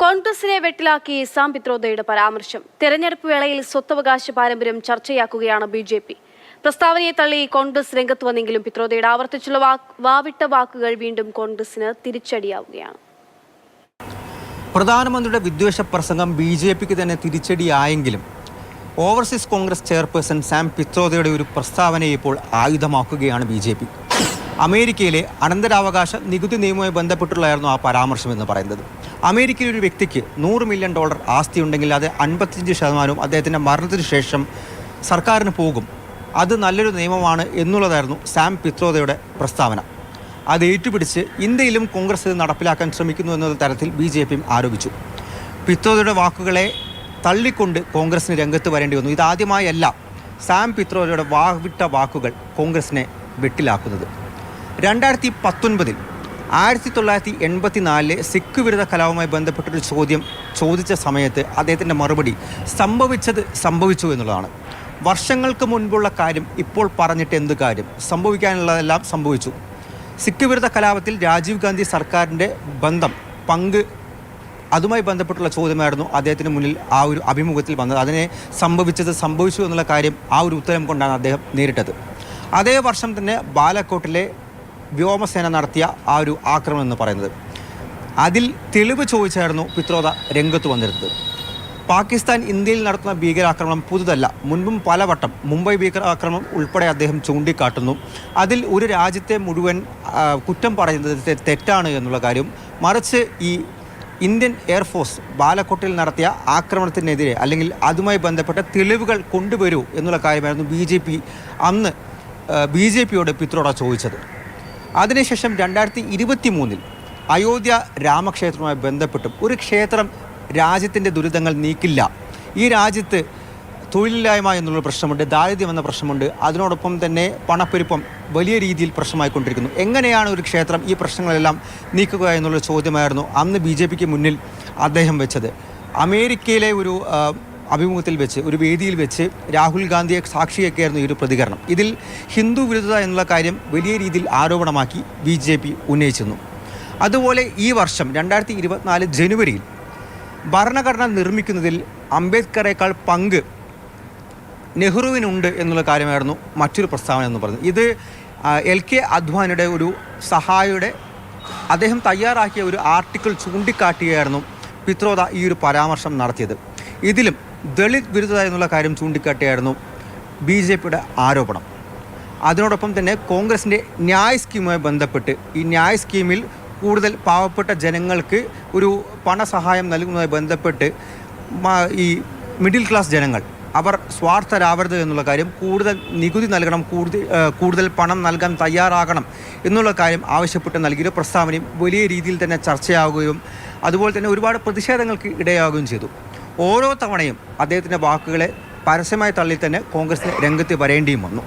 കോൺഗ്രസിനെ വെട്ടിലാക്കി സാം പിത്രോദയുടെ പരാമർശം. തെരഞ്ഞെടുപ്പ് വേളയിൽ സ്വത്തവകാശ പാരമ്പര്യം ചർച്ചയാക്കുകയാണ് ബി ജെ പി. പ്രസ്താവനയെ തള്ളി കോൺഗ്രസ് രംഗത്ത് വന്നെങ്കിലും പിത്രോദയുടെ ആവർത്തിച്ചുള്ള വാവിട്ട വാക്കുകൾ വീണ്ടും കോൺഗ്രസിന് തിരിച്ചടിയാവുകയാണ്. പ്രധാനമന്ത്രിയുടെ വിദ്വേഷ പ്രസംഗം ബി ജെ പിക്ക് തന്നെ തിരിച്ചടിയായെങ്കിലും ഓവർസീസ് കോൺഗ്രസ് ചെയർപേഴ്സൺ സാം പിത്രോദയുടെ ഒരു പ്രസ്താവനയെ ഇപ്പോൾ ആയുധമാക്കുകയാണ് ബി ജെ പി. അമേരിക്കയിലെ അനന്തരാവകാശ നികുതി നിയമവുമായി ബന്ധപ്പെട്ടുള്ളതായിരുന്നു ആ പരാമർശം എന്ന് പറയുന്നത്. അമേരിക്കയിലെ ഒരു വ്യക്തിക്ക് നൂറ് മില്യൺ ഡോളർ ആസ്തി ഉണ്ടെങ്കിൽ അത് അൻപത്തിയഞ്ച് ശതമാനവും അദ്ദേഹത്തിന്റെ മരണത്തിന് ശേഷം സർക്കാരിന് പോകും. അത് നല്ലൊരു നിയമമാണ് എന്നുള്ളതായിരുന്നു സാം പിത്രോദയുടെ പ്രസ്താവന. അത് ഏറ്റുപിടിച്ച് ഇന്ത്യയിലും കോൺഗ്രസ് ഇത് നടപ്പിലാക്കാൻ ശ്രമിക്കുന്നു എന്ന തരത്തിൽ ബി ജെ പിയും ആരോപിച്ചു. പിത്രോദയുടെ വാക്കുകളെ തള്ളിക്കൊണ്ട് കോൺഗ്രസിന് രംഗത്ത് വരേണ്ടി വന്നു. ഇതാദ്യമായല്ല സാം പിത്രോദയുടെ വാവിട്ട വാക്കുകൾ കോൺഗ്രസിനെ വെട്ടിലാക്കുന്നത്. രണ്ടായിരത്തി പത്തൊൻപതിൽ ആയിരത്തി തൊള്ളായിരത്തി എൺപത്തി നാലിലെ സിഖ് വിരുദ്ധ കലാവുമായി ബന്ധപ്പെട്ടൊരു ചോദ്യം ചോദിച്ച സമയത്ത് അദ്ദേഹത്തിന്റെ മറുപടി സംഭവിച്ചത് സംഭവിച്ചു എന്നുള്ളതാണ്. വർഷങ്ങൾക്ക് മുൻപുള്ള കാര്യം ഇപ്പോൾ പറഞ്ഞിട്ട് എന്ത് കാര്യം? സംഭവിക്കാനുള്ളതെല്ലാം സംഭവിച്ചു. സിഖ് വിരുദ്ധ കലാപത്തിൽ രാജീവ് ഗാന്ധി സർക്കാരിന്റെ ബന്ധം പങ്ക് അതുമായി ബന്ധപ്പെട്ടുള്ള ചോദ്യമായിരുന്നു അദ്ദേഹത്തിന് മുന്നിൽ ആ ഒരു അഭിമുഖത്തിൽ വന്നത്. അതിനെ സംഭവിച്ചത് സംഭവിച്ചു എന്നുള്ള കാര്യം ആ ഒരു ഉത്തരം കൊണ്ടാണ് അദ്ദേഹം നേരിട്ടത്. അതേ വർഷം തന്നെ ബാലക്കോട്ടിലെ വ്യോമസേന നടത്തിയ ആ ഒരു ആക്രമണം എന്ന് പറയുന്നത്. അതിൽ തെളിവ് ചോദിച്ചായിരുന്നു പിത്രോദ രംഗത്ത് വന്നിരുന്നത്. പാകിസ്ഥാൻ ഇന്ത്യയിൽ നടത്തുന്ന ഭീകരാക്രമണം പുതുതല്ല. മുൻപും പലവട്ടം മുംബൈ ഭീകരാക്രമണം ഉൾപ്പെടെ അദ്ദേഹം ചൂണ്ടിക്കാട്ടുന്നു. അതിൽ ഒരു രാജ്യത്തെ മുഴുവൻ കുറ്റം പറയുന്നത് തെറ്റാണ് എന്നുള്ള കാര്യം. മറിച്ച് ഈ ഇന്ത്യൻ എയർഫോഴ്സ് ബാലക്കോട്ടിൽ നടത്തിയ ആക്രമണത്തിനെതിരെ അല്ലെങ്കിൽ അതുമായി ബന്ധപ്പെട്ട തെളിവുകൾ കൊണ്ടുവരൂ എന്നുള്ള കാര്യമായിരുന്നു ബി അന്ന് ബി ജെ പിയോട് പിത്രോട ചോദിച്ചത്. അതിനുശേഷം രണ്ടായിരത്തി ഇരുപത്തി മൂന്നിൽ അയോധ്യ രാമക്ഷേത്രവുമായി ബന്ധപ്പെട്ടും ഒരു ക്ഷേത്രം രാജ്യത്തിന്റെ ദുരിതങ്ങൾ നീക്കില്ല. ഈ രാജ്യത്ത് തൊഴിലില്ലായ്മ എന്നുള്ള പ്രശ്നമുണ്ട് ദാരിദ്ര്യം എന്ന പ്രശ്നമുണ്ട്. അതിനോടൊപ്പം തന്നെ പണപ്പെരുപ്പം വലിയ രീതിയിൽ പ്രശ്നമായിക്കൊണ്ടിരിക്കുന്നു. എങ്ങനെയാണ് ഒരു ക്ഷേത്രം ഈ പ്രശ്നങ്ങളെല്ലാം നീക്കുക എന്നുള്ള ചോദ്യമായിരുന്നു അന്ന് ബി മുന്നിൽ അദ്ദേഹം വെച്ചത്. അമേരിക്കയിലെ ഒരു അഭിമുഖത്തിൽ വെച്ച് ഒരു വേദിയിൽ വെച്ച് രാഹുൽ ഗാന്ധിയെ സാക്ഷിയൊക്കെയായിരുന്നു ഈ ഒരു പ്രതികരണം. ഇതിൽ ഹിന്ദു വിരുദ്ധത എന്നുള്ള കാര്യം വലിയ രീതിയിൽ ആരോപണമാക്കി ബി ജെ പി ഉന്നയിച്ചിരുന്നു. അതുപോലെ ഈ വർഷം രണ്ടായിരത്തി ഇരുപത്തിനാല് ജനുവരിയിൽ ഭരണഘടന നിർമ്മിക്കുന്നതിൽ അംബേദ്കറേക്കാൾ പങ്ക് നെഹ്റുവിനുണ്ട് എന്നുള്ള കാര്യമായിരുന്നു മറ്റൊരു പ്രസ്താവന എന്ന് പറഞ്ഞു ഇത് എൽ കെ അദ്വാനിയുടെ ഒരു സഹായിയുടെ അദ്ദേഹം തയ്യാറാക്കിയ ഒരു ആർട്ടിക്കിൾ ചൂണ്ടിക്കാട്ടിയായിരുന്നു പിത്രോദ ഈ ഒരു പരാമർശം നടത്തിയത്. ഇതിലും ദളിത് വിരുദ്ധത എന്നുള്ള കാര്യം ചൂണ്ടിക്കാട്ടിയായിരുന്നു ബി ജെ പിയുടെ ആരോപണം. അതിനോടൊപ്പം തന്നെ കോൺഗ്രസിന്റെ ന്യായ സ്കീമുമായി ബന്ധപ്പെട്ട് ഈ ന്യായ സ്കീമിൽ കൂടുതൽ പാവപ്പെട്ട ജനങ്ങൾക്ക് ഒരു പണസഹായം നൽകുന്നതുമായി ബന്ധപ്പെട്ട് ഈ മിഡിൽ ക്ലാസ് ജനങ്ങൾ അവർ സ്വാർത്ഥരാവരുത് എന്നുള്ള കാര്യം കൂടുതൽ നികുതി നൽകണം കൂടുതൽ കൂടുതൽ പണം നൽകാൻ തയ്യാറാകണം എന്നുള്ള കാര്യം ആവശ്യപ്പെട്ട് നൽകിയ പ്രസ്താവനയും വലിയ രീതിയിൽ തന്നെ ചർച്ചയാവുകയും അതുപോലെ തന്നെ ഒരുപാട് പ്രതിഷേധങ്ങൾക്ക് ഇടയാവുകയും ചെയ്തു. ഓരോ തവണയും അദ്ദേഹത്തിന്റെ വാക്കുകളെ പരസ്യമായി തള്ളി തന്നെ കോൺഗ്രസ് രംഗത്ത് വരേണ്ടിയും വന്നു.